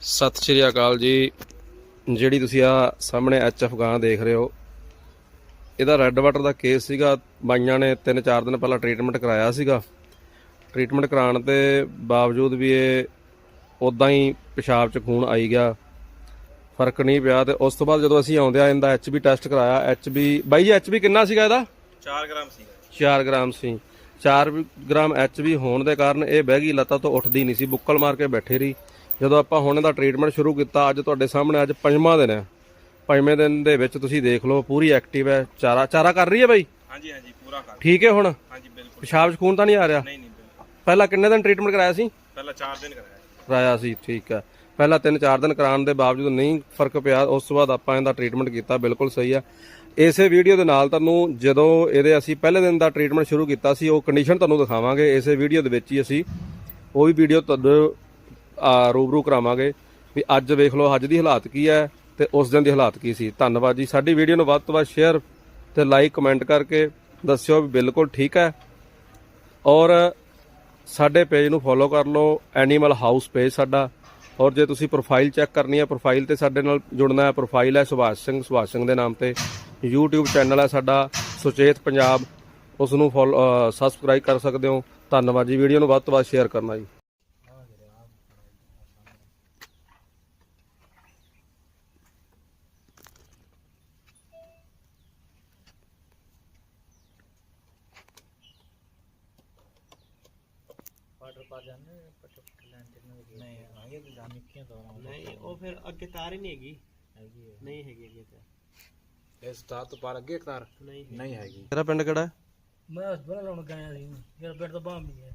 ਸਤਿ ਸ਼੍ਰੀ ਅਕਾਲ ਜੀ। ਜਿਹੜੀ ਤੁਸੀਂ ਆ ਸਾਹਮਣੇ ਐਚਐਫ ਗਾਂ ਦੇਖ ਰਹੇ ਹੋ ਇਹਦਾ ਰੈੱਡ ਵਾਟਰ ਦਾ ਕੇਸ ਸੀਗਾ। ਬਾਈਆਂ ਨੇ 3-4 ਦਿਨ ਪਹਿਲਾਂ ਟ੍ਰੀਟਮੈਂਟ ਕਰਾਇਆ ਸੀਗਾ। ਟ੍ਰੀਟਮੈਂਟ ਕਰਾਉਣ ਦੇ ਬਾਵਜੂਦ ਵੀ ਇਹ ਉਦਾਂ ਹੀ ਪਿਸ਼ਾਬ 'ਚ ਖੂਨ ਆਈ ਗਿਆ। ਫ਼ਰਕ ਨਹੀਂ ਪਿਆ ਤੇ ਉਸ ਤੋਂ ਬਾਅਦ ਜਦੋਂ ਅਸੀਂ ਆਉਂਦੇ ਆ ਇਹਦਾ ਐਚਬੀ ਟੈਸਟ ਕਰਾਇਆ। ਐਚਬੀ ਬਾਈ ਜੀ ਐਚਬੀ ਕਿੰਨਾ ਸੀਗਾ ਇਹਦਾ? 4 ਗ੍ਰਾਮ ਸੀਗਾ। 4 ਗ੍ਰਾਮ ਸੀ। 4 ਗ੍ਰਾਮ ਐਚਬੀ ਹੋਣ ਦੇ ਕਾਰਨ ਇਹ ਬਹਿ ਗਈ ਲੱਤਾਂ ਤੋਂ ਉੱਠਦੀ ਨਹੀਂ ਸੀ ਬੁੱਕਲ ਮਾਰ ਕੇ ਬੈਠੇ ਰਹੀ। ਜਦੋਂ ਆਪਾਂ ਹੁਣ ਇਹਦਾ ਟ੍ਰੀਟਮੈਂਟ ਸ਼ੁਰੂ ਕੀਤਾ ਅੱਜ ਤੁਹਾਡੇ ਸਾਹਮਣੇ ਅੱਜ ਪੰਜਵਾਂ ਦਿਨ ਹੈ। ਪੰਜਵੇਂ ਦਿਨ ਦੇ ਵਿੱਚ ਤੁਸੀਂ ਦੇਖ ਲਓ ਪੂਰੀ ਐਕਟਿਵ ਹੈ। ਚਾਰਾ ਚਾਰਾ ਕਰ ਰਹੀ ਹੈ ਬਾਈ? ਹਾਂਜੀ ਹਾਂਜੀ ਪੂਰਾ ਕਰ। ਠੀਕ ਹੈ ਹੁਣ? ਹਾਂਜੀ ਬਿਲਕੁਲ। ਪਿਸ਼ਾਬ 'ਚ ਖੂਨ ਤਾਂ ਨਹੀਂ ਆ ਰਿਹਾ? ਨਹੀਂ ਨਹੀਂ ਪਹਿਲਾਂ ਕਿੰਨੇ ਦਿਨ ਟ੍ਰੀਟਮੈਂਟ ਕਰਾਇਆ ਸੀ? ਪਹਿਲਾਂ 4 ਦਿਨ ਕਰਾਇਆ ਕਰਾਇਆ ਸੀ ਠੀਕ ਹੈ। ਪਹਿਲਾਂ 3-4 ਦਿਨ ਕਰਾਉਣ ਦੇ ਬਾਵਜੂਦ ਨਹੀਂ ਫ਼ਰਕ ਪਿਆ ਉਸ ਤੋਂ ਬਾਅਦ ਆਪਾਂ ਇਹਦਾ ਟ੍ਰੀਟਮੈਂਟ ਕੀਤਾ ਬਿਲਕੁਲ ਸਹੀ ਆ ਇਸੇ ਵੀਡੀਓ ਦੇ ਨਾਲ ਤੁਹਾਨੂੰ ਜਦੋਂ ਇਹਦੇ ਅਸੀਂ ਪਹਿਲੇ ਦਿਨ ਦਾ ਟ੍ਰੀਟਮੈਂਟ ਸ਼ੁਰੂ ਕੀਤਾ ਸੀ ਉਹ ਕੰਡੀਸ਼ਨ ਤੁਹਾਨੂੰ ਦਿਖਾਵਾਂਗੇ। ਇਸੇ ਵੀਡੀਓ ਦੇ ਵਿੱਚ ਹੀ ਅਸੀਂ ਉਹ ਵੀ ਵੀਡੀਓ ਤੁਹਾਨੂੰ ਰੂਬਰੂ ਕਰਾਵਾਂਗੇ ਵੀ ਅੱਜ ਵੇਖ ਲਓ ਅੱਜ ਦੀ ਹਾਲਾਤ ਕੀ ਹੈ ਤੇ ਉਸ ਦਿਨ ਦੀ ਹਾਲਾਤ ਕੀ ਸੀ। ਧੰਨਵਾਦ ਜੀ। ਸਾਡੀ ਵੀਡੀਓ ਨੂੰ ਵੱਧ ਤੋਂ ਵੱਧ ਸ਼ੇਅਰ ਤੇ ਲਾਈਕ ਕਮੈਂਟ ਕਰਕੇ ਦੱਸਿਓ ਵੀ ਬਿਲਕੁਲ ਠੀਕ ਹੈ। ਔਰ ਸਾਡੇ ਪੇਜ ਨੂੰ ਫੋਲੋ ਕਰ ਲਓ। ਐਨੀਮਲ ਹਾਊਸ ਪੇਜ ਸਾਡਾ। ਔਰ ਜੇ ਤੁਸੀਂ ਪ੍ਰੋਫਾਈਲ ਚੈੱਕ ਕਰਨੀ ਹੈ ਪ੍ਰੋਫਾਈਲ ਤੇ ਸਾਡੇ ਨਾਲ ਜੁੜਨਾ ਹੈ। ਪ੍ਰੋਫਾਈਲ ਹੈ ਸੁਭਾਸ਼ ਸਿੰਘ। ਸੁਭਾਸ਼ ਸਿੰਘ ਦੇ ਨਾਮ ਤੇ YouTube ਚੈਨਲ ਹੈ ਸਾਡਾ। ਸੁਚੇਤ ਪੰਜਾਬ। ਉਸ ਨੂੰ ਫੋਲੋ ਸਬਸਕ੍ਰਾਈਬ ਕਰ ਸਕਦੇ ਹੋ। ਧੰਨਵਾਦ ਜੀ। ਵੀਡੀਓ ਨੂੰ ਵੱਧ ਤੋਂ ਵੱਧ ਸ਼ੇਅਰ ਕਰਨਾ ਜੀ। ਵਾਟਰ ਪਾ ਜਾਂਦੇ ਪਟ ਪਟ ਲੈਣ ਤੇ ਨਹੀਂ ਆਗੇ ਤੇ ਜਾਣ ਨਿੱਕੀਆਂ ਦੌੜਾਂ ਨਹੀਂ ਉਹ ਫਿਰ ਅੱਗੇ ਤਾਰ ਹੀ ਨਹੀਂ ਹੈਗੀ। ਹੈਗੀ ਹੈ। ਨਹੀਂ ਹੈਗੀ ਅੱਗੇ ਤਾਂ ਇਸ ਸਟਾਰ ਤੋਂ ਪਾਰ ਅੱਗੇ ਤਾਰ? ਨਹੀਂ ਨਹੀਂ ਹੈਗੀ। ਤੇਰਾ ਪਿੰਡ ਕਿਹੜਾ ਹੈ? ਮੈਂ ਹਸਪਤਾਲ ਲਾਉਣ ਗਿਆ ਸੀ। ਮੇਰਾ ਪਿੰਡ ਤੋਂ ਬਾਹਰ ਨਹੀਂ ਹੈ